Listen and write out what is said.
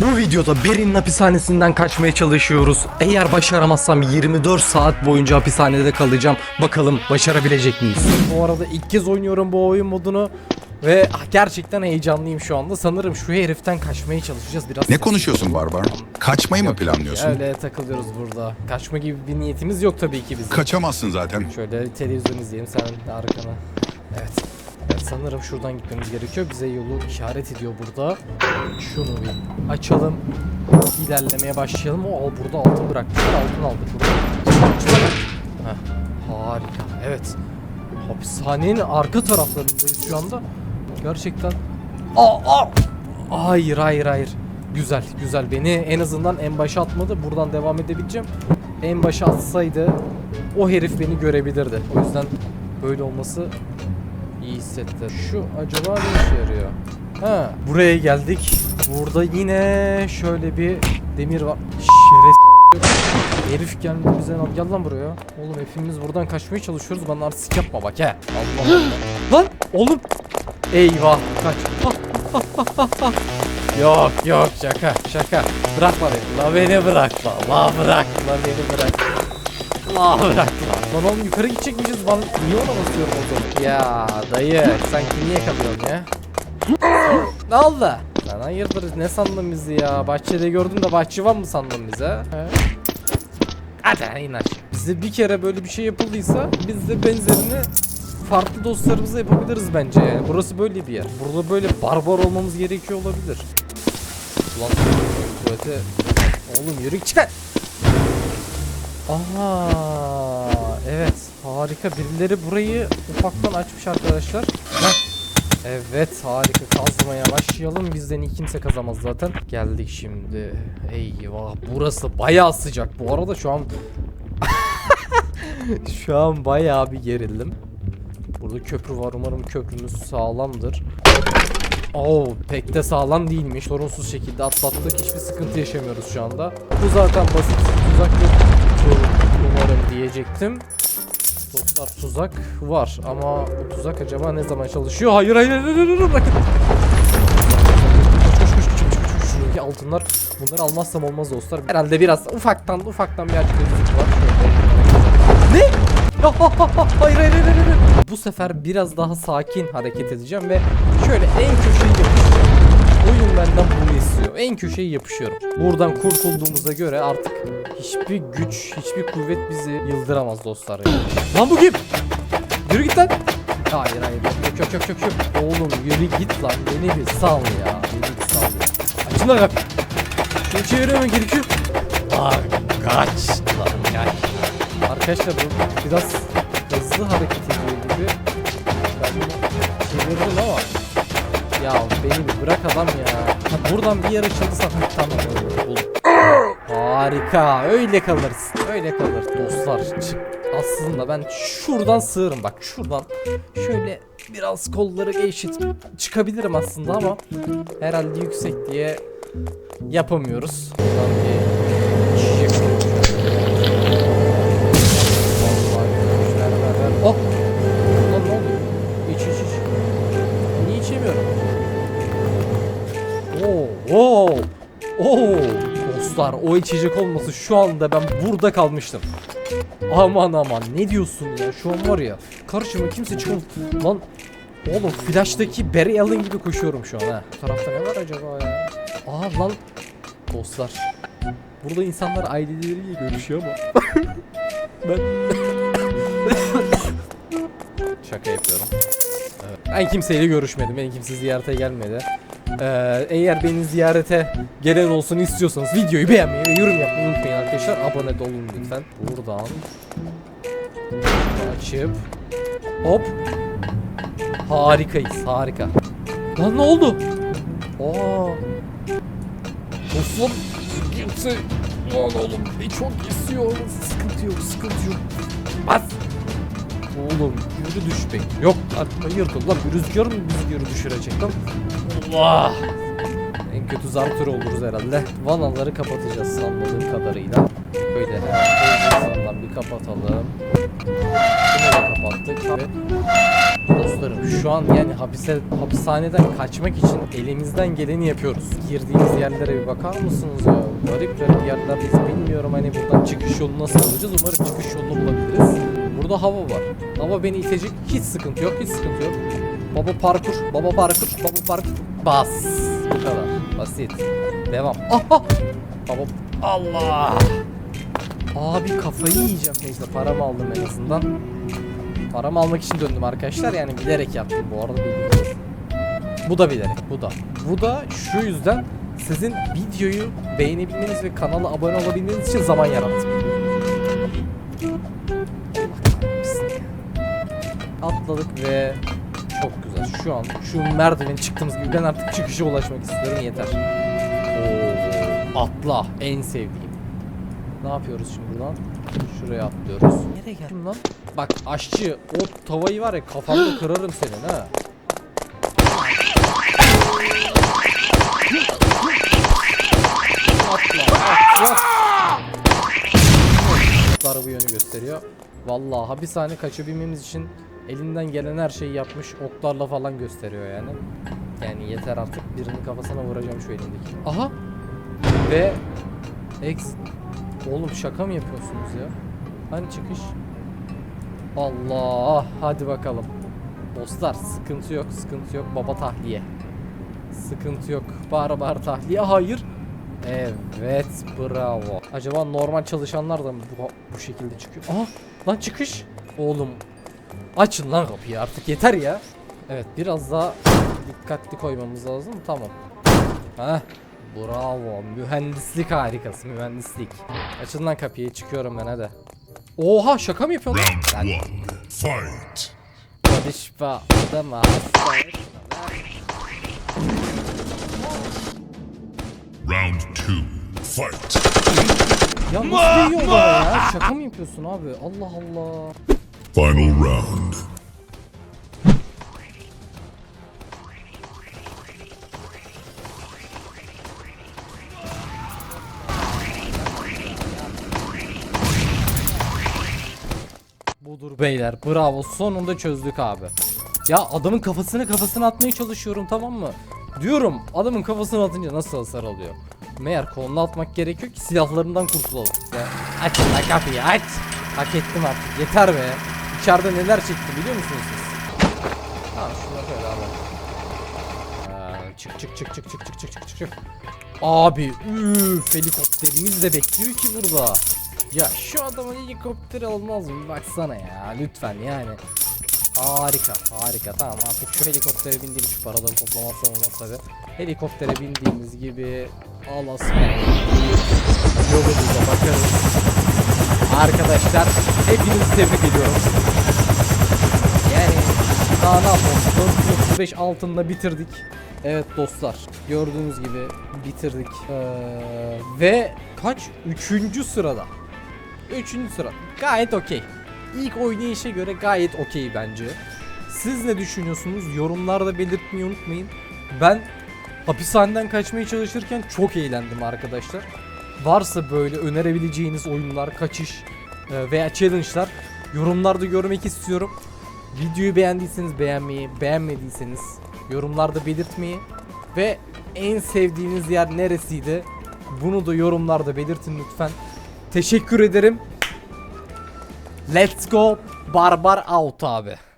Bu videoda Berin'in hapishanesinden kaçmaya çalışıyoruz. Eğer başaramazsam 24 saat boyunca hapishanede kalacağım. Bakalım başarabilecek miyiz? Bu arada ilk kez oynuyorum bu oyun modunu. Ve gerçekten heyecanlıyım şu anda. Sanırım şu heriften kaçmaya çalışacağız biraz. Ne konuşuyorsun Barbar? Kaçmayı mı planlıyorsun? Öyle takılıyoruz burada. Kaçma gibi bir niyetimiz yok tabii ki bizim. Kaçamazsın zaten. Şöyle Şöyle televizyon izleyelim sen de arkana. Evet. Sanırım şuradan gitmemiz gerekiyor. Bize yolu işaret ediyor burada. Şunu bir açalım. İlerlemeye başlayalım. O al burada altın bırakmışlar. Altın aldık harika. Evet. Hapishanenin arka taraflarındayız şu anda. Gerçekten. Aa, aa! Hayır hayır hayır. Güzel güzel. Beni en azından en başa atmadı. Buradan devam edebileceğim. En başa atsaydı o herif beni görebilirdi. O yüzden böyle olması iyi hissetti. Şu acaba ne işe yarıyor? Ha, buraya geldik. Burada yine şöyle bir demir var. Şeref Herif geldi bize al gel lan buraya. Oğlum hepimiz buradan kaçmaya çalışıyoruz. Bana artistik yapma bak he. Allah lan oğlum. Eyvah kaç. yok yok şaka şaka. Bırakma beni. La beni bırakma. La bırak. La beni bırak. La bırak lan. Lan oğlum yukarı gidecekmişiz. Ben niye ona basıyorum o zaman? Ya dayı sen kimi yakalıyorsun ya? ne oldu? Sen hayırdır ne sandın bizi ya? Bahçede gördün de bahçıvan mı sandın bize? He? Hadi in aşağı. Bize bir kere böyle bir şey yapıldıysa biz de benzerini farklı dostlarımıza yapabiliriz bence yani. Burası böyle bir yer. Burada böyle barbar olmamız gerekiyor olabilir. Ulan tuvalete... Oğlum yürü çıkar. Aha evet harika birileri burayı ufaktan açmış arkadaşlar. Heh. Evet harika kazmaya başlayalım bizden iyi kimse kazamaz zaten. Geldik şimdi. Eyvah burası bayağı sıcak. Bu arada şu an şu an bayağı bir gerildim. Burada köprü var umarım köprümüz sağlamdır. Oo pek de sağlam değilmiş. Sorunsuz şekilde atlattık. Hiçbir sıkıntı yaşamıyoruz şu anda. Bu zaten basit. Tuzak yok. Umarım diyecektim. Dostlar tuzak var ama bu tuzak acaba ne zaman çalışıyor? Hayır hayır hayır hayır, hayır bırakın. Koş koş koş koş koş. Şuradaki altınlar bunları almazsam olmaz dostlar. Herhalde biraz ufaktan ufaktan bir açıklayıcılık var. Ne? Ya, ha, ha, ha, hayır hayır hayır hayır. Bu sefer biraz daha sakin hareket edeceğim ve şöyle en köşeyi yapıştıracağım. Oyun benden istiyor. En köşeyi yapışıyorum. Buradan kurtulduğumuza göre artık hiçbir güç, hiçbir kuvvet bizi yıldıramaz dostlar. Yani. Lan bu kim? Yürü git lan. Hayır hayır yok yok yok yok yok. Oğlum yürü git lan beni bir sal ya. Beni bir sal ya. Açın lan kapıyı. Şunu çevirmem gerekiyor. Lan kaç lan kaç. Arkadaşlar bu biraz hızlı hareket ediyor gibi. Ben bunu çevirdim ama. Ya beni bir bırak adam ya. Buradan bir yer açıldıysa ha, tamam. Harika. Öyle kalırız. Öyle kalır dostlar. Aslında ben şuradan sığırım bak şuradan şöyle biraz kolları gevşet çıkabilirim aslında ama herhalde yüksek diye yapamıyoruz. Buradan bir Dostlar o içecek olması şu anda ben burada kalmıştım. Aman aman ne diyorsun ya şu an var ya karşıma kimse çıkmaz. Lan oğlum flashtaki Barry Allen gibi koşuyorum şu an ha. Bu tarafta ne var acaba ya? Aa lan dostlar. Burada insanlar aileleriyle görüşüyor ama ben şaka yapıyorum. Evet. Ben kimseyle görüşmedim. Beni kimse ziyarete gelmedi. Ee, eğer beni ziyarete gelen olsun istiyorsanız videoyu beğenmeyi ve yorum yapmayı unutmayın arkadaşlar. Abone de olun lütfen. Buradan açıp hop harikayız harika. Lan ne oldu? Aa. Dostum kimse Lan oğlum e, çok istiyor. Sıkıntı yok sıkıntı yok. Bas. Oğlum yürü düş be. Yok lan hayırdır lan bir rüzgar mı yürü düşürecek lan? Allah! En kötü zartür oluruz herhalde. Vanaları kapatacağız anladığım kadarıyla. Böyle hemen bir kapatalım. Şunu da kapattık. Ve dostlarım şu an yani hapise, hapishaneden kaçmak için elimizden geleni yapıyoruz. Girdiğimiz yerlere bir bakar mısınız ya? Garip garip yerlerdeyiz. Bilmiyorum hani buradan çıkış yolu nasıl bulacağız. Umarım çıkış yolunu bulabiliriz. Burada hava var. Hava beni itecek. Hiç sıkıntı yok. Hiç sıkıntı yok. Baba parkur. Baba parkur. Baba parkur. Bas. Bu kadar. Basit. Devam. Aha. Baba. Allah. Abi kafayı yiyeceğim. Neyse paramı aldım en azından. Paramı almak için döndüm arkadaşlar. Yani bilerek yaptım bu arada olsun. Bu da bilerek. Bu da. Bu da şu yüzden sizin videoyu beğenebilmeniz ve kanala abone olabilmeniz için zaman yarattım. Atladık ve. Şu an şu merdiveni çıktığımız gibi ben artık çıkışa ulaşmak istiyorum yeter. Oo, atla en sevdiğim. Ne yapıyoruz şimdi buradan? Şuraya atlıyoruz. Nereye geldim lan? Bak aşçı o tavayı var ya kafamda kırarım senin ha. Atla atla. Oklar bu yönü gösteriyor. Vallahi hapishane kaçabilmemiz için elinden gelen her şeyi yapmış oklarla falan gösteriyor yani. Yani yeter artık birinin kafasına vuracağım şu elimdeki. Aha! Ve X Oğlum şaka mı yapıyorsunuz ya? Hani çıkış? Allah hadi bakalım. Dostlar sıkıntı yok sıkıntı yok baba tahliye. Sıkıntı yok. Bağır bağır tahliye hayır. Evet bravo. Acaba normal çalışanlar da mı bu, bu şekilde çıkıyor? Aha lan çıkış. Oğlum açın lan kapıyı artık yeter ya. Evet biraz daha dikkatli koymamız lazım. Tamam. Heh. Bravo. Mühendislik harikası. Mühendislik. Açın lan kapıyı. Çıkıyorum ben hadi. Oha şaka mı yapıyorsun? Round one. Fight. Konuşma. Adama. Round two. Fight. Ya nasıl bana ya? Şaka mı yapıyorsun abi? Allah Allah. Final round. Budur beyler. Bravo. Sonunda çözdük abi. Ya adamın kafasını kafasına atmaya çalışıyorum tamam mı? Diyorum adamın kafasına atınca nasıl hasar alıyor? Meğer koluna atmak gerekiyor ki silahlarından kurtulalım. Ya aç lan kapıyı aç. Hak ettim artık yeter be. İçeride neler çekti biliyor musunuz siz? Tamam şunları böyle alalım. Aa, çık çık çık çık çık çık çık çık çık. Abi üf helikopterimiz de bekliyor ki burada. Ya şu adamın helikopteri olmaz mı? Baksana ya lütfen yani. Harika harika tamam artık şu helikoptere bindiğim şu paraları toplamazsam olmaz tabi. Helikoptere bindiğimiz gibi alasma yolumuza bakarız. Arkadaşlar hepinizi tebrik ediyorum. Yani daha ne yapalım 435 altında bitirdik. Evet dostlar gördüğünüz gibi bitirdik. Ee, ve kaç? Üçüncü sırada. Üçüncü sıra. Gayet okey. İlk oynayışa göre gayet okey bence. Siz ne düşünüyorsunuz? Yorumlarda belirtmeyi unutmayın. Ben hapishaneden kaçmaya çalışırken çok eğlendim arkadaşlar. Varsa böyle önerebileceğiniz oyunlar, kaçış veya challenge'lar yorumlarda görmek istiyorum. Videoyu beğendiyseniz beğenmeyi, beğenmediyseniz yorumlarda belirtmeyi ve en sevdiğiniz yer neresiydi? Bunu da yorumlarda belirtin lütfen. Teşekkür ederim. Let's go barbar out abi.